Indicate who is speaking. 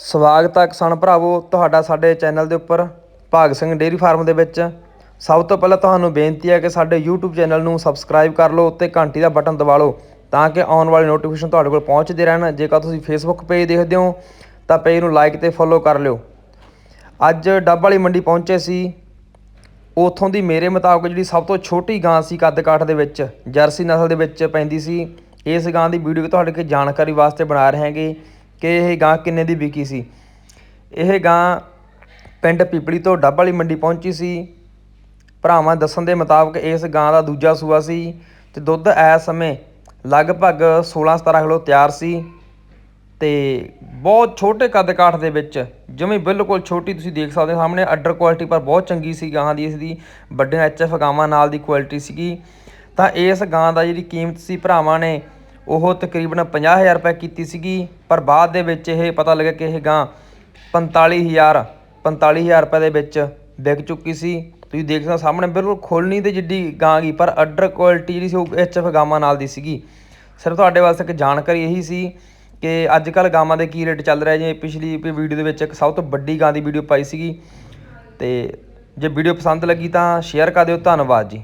Speaker 1: ਸਵਾਗਤ ਹੈ ਕਿਸਾਨ ਭਰਾਵੋ ਤੁਹਾਡਾ ਸਾਡੇ ਚੈਨਲ ਦੇ ਉੱਪਰ ਭਾਗ ਸਿੰਘ ਡੇਅਰੀ ਫਾਰਮ ਦੇ ਵਿੱਚ। ਸਭ ਤੋਂ ਪਹਿਲਾਂ ਤੁਹਾਨੂੰ ਬੇਨਤੀ ਹੈ ਕਿ ਸਾਡੇ YouTube ਚੈਨਲ ਨੂੰ ਸਬਸਕ੍ਰਾਈਬ ਕਰ ਲਓ ਤੇ ਘੰਟੀ ਦਾ ਬਟਨ ਦਬਾ ਲਓ, ਤਾਂ ਕਿ ਆਉਣ ਵਾਲੇ ਨੋਟੀਫਿਕੇਸ਼ਨ ਤੁਹਾਡੇ ਕੋਲ ਪਹੁੰਚਦੇ ਰਹਿਣ। ਜੇਕਰ ਤੁਸੀਂ Facebook ਪੇਜ ਦੇਖਦੇ ਹੋ, ਤਾਂ ਪੇਜ ਨੂੰ ਲਾਈਕ ਤੇ ਫੋਲੋ ਕਰ ਲਿਓ। ਅੱਜ ਡੱਬ ਵਾਲੀ ਮੰਡੀ ਪਹੁੰਚੇ ਸੀ। ਉਥੋਂ ਦੀ ਮੇਰੇ ਮੁਤਾਬਕ ਜਿਹੜੀ ਸਭ ਤੋਂ ਛੋਟੀ ਗਾਂ ਸੀ ਕੱਦ ਕਾਠ ਦੇ ਵਿੱਚ, ਜਰਸੀ ਨਸਲ ਦੇ ਵਿੱਚ ਪੈਂਦੀ ਸੀ। ਇਸ ਗਾਂ ਦੀ ਵੀਡੀਓ ਤੁਹਾਡੇ ਕੋਲ ਜਾਣਕਾਰੀ ਵਾਸਤੇ ਬਣਾ ਰਹੇ ਹਾਂਗੇ। ਕਿ ਇਹ ਗਾਂ ਕਿੰਨੇ ਦੀ ਵਿਕੀ ਸੀ? ਇਹ ਗਾਂ ਪਿੰਡ ਪੀਪਲੀ ਤੋਂ ਡੱਬ ਵਾਲੀ ਮੰਡੀ ਪਹੁੰਚੀ ਸੀ। ਭਰਾਵਾਂ ਦੱਸਣ ਦੇ ਮੁਤਾਬਕ ਇਸ ਗਾਂ ਦਾ ਦੂਜਾ ਸੂਆ ਸੀ ਤੇ ਦੁੱਧ ਇਸ ਸਮੇਂ ਲਗਭਗ 16 17 ਕਿਲੋ ਤਿਆਰ ਸੀ ਤੇ ਬਹੁਤ ਛੋਟੇ ਕੱਦ ਕਾਠ ਦੇ ਵਿੱਚ, ਜਿਵੇਂ ਬਿਲਕੁਲ ਛੋਟੀ ਤੁਸੀਂ ਦੇਖ ਸਕਦੇ ਹੋ, ਸਾਹਮਣੇ ਅੱਡਰ ਕੁਆਲਿਟੀ ਪਰ ਬਹੁਤ ਚੰਗੀ ਸੀ ਗਾਂ ਦੀ ਇਸ ਦੀ ਵੱਡੇ ਐਚਐਫ ਗਾਵਾਂ ਨਾਲ ਦੀ ਕੁਆਲਿਟੀ ਸੀਗੀ। ਤਾਂ ਇਸ ਗਾਂ ਦਾ ਜਿਹੜੀ ਕੀਮਤ ਸੀ ਭਰਾਵਾਂ ਨੇ ਉਹ ਤਕਰੀਬਨ 50000 ਰੁਪਏ ਕੀਤੀ ਸੀਗੀ, ਪਰ ਬਾਅਦ ਦੇ ਵਿੱਚ ਇਹ ਪਤਾ ਲੱਗਿਆ ਕਿ ਇਹ ਗਾਂ 45000 45000 ਰੁਪਏ ਦੇ ਵਿੱਚ ਵਿਕ ਚੁੱਕੀ ਸੀ। ਤੁਸੀਂ ਦੇਖ ਸਕਦੇ ਹੋ ਸਾਹਮਣੇ ਬਿਲਕੁਲ ਖੋਲਣੀ ਤੇ ਜਿੱਡੀ ਗਾਂ ਗਈ, ਪਰ ਅਡਰ ਕੁਆਲਿਟੀ ਜਿਹੜੀ ਸੀ ਉਹ ਐਚਐਫ ਗਾਵਾਂ ਨਾਲ ਦੀ ਸੀਗੀ। ਸਿਰਫ ਤੁਹਾਡੇ ਵਾਸਤੇ ਇੱਕ ਜਾਣਕਾਰੀ ਇਹੀ ਸੀ ਕਿ ਅੱਜ ਕੱਲ ਗਾਵਾਂ ਦੇ ਕੀ ਰੇਟ ਚੱਲ ਰਿਹਾ ਜਿਵੇਂ ਪਿਛਲੀ ਵੀਡੀਓ ਦੇ ਵਿੱਚ ਇੱਕ ਸਭ ਤੋਂ ਵੱਡੀ ਗਾਂ ਦੀ ਵੀਡੀਓ ਪਾਈ ਸੀਗੀ। ਤੇ ਜੇ ਵੀਡੀਓ ਪਸੰਦ ਲੱਗੀ ਤਾਂ ਸ਼ੇਅਰ ਕਰ ਦਿਓ। ਧੰਨਵਾਦ ਜੀ।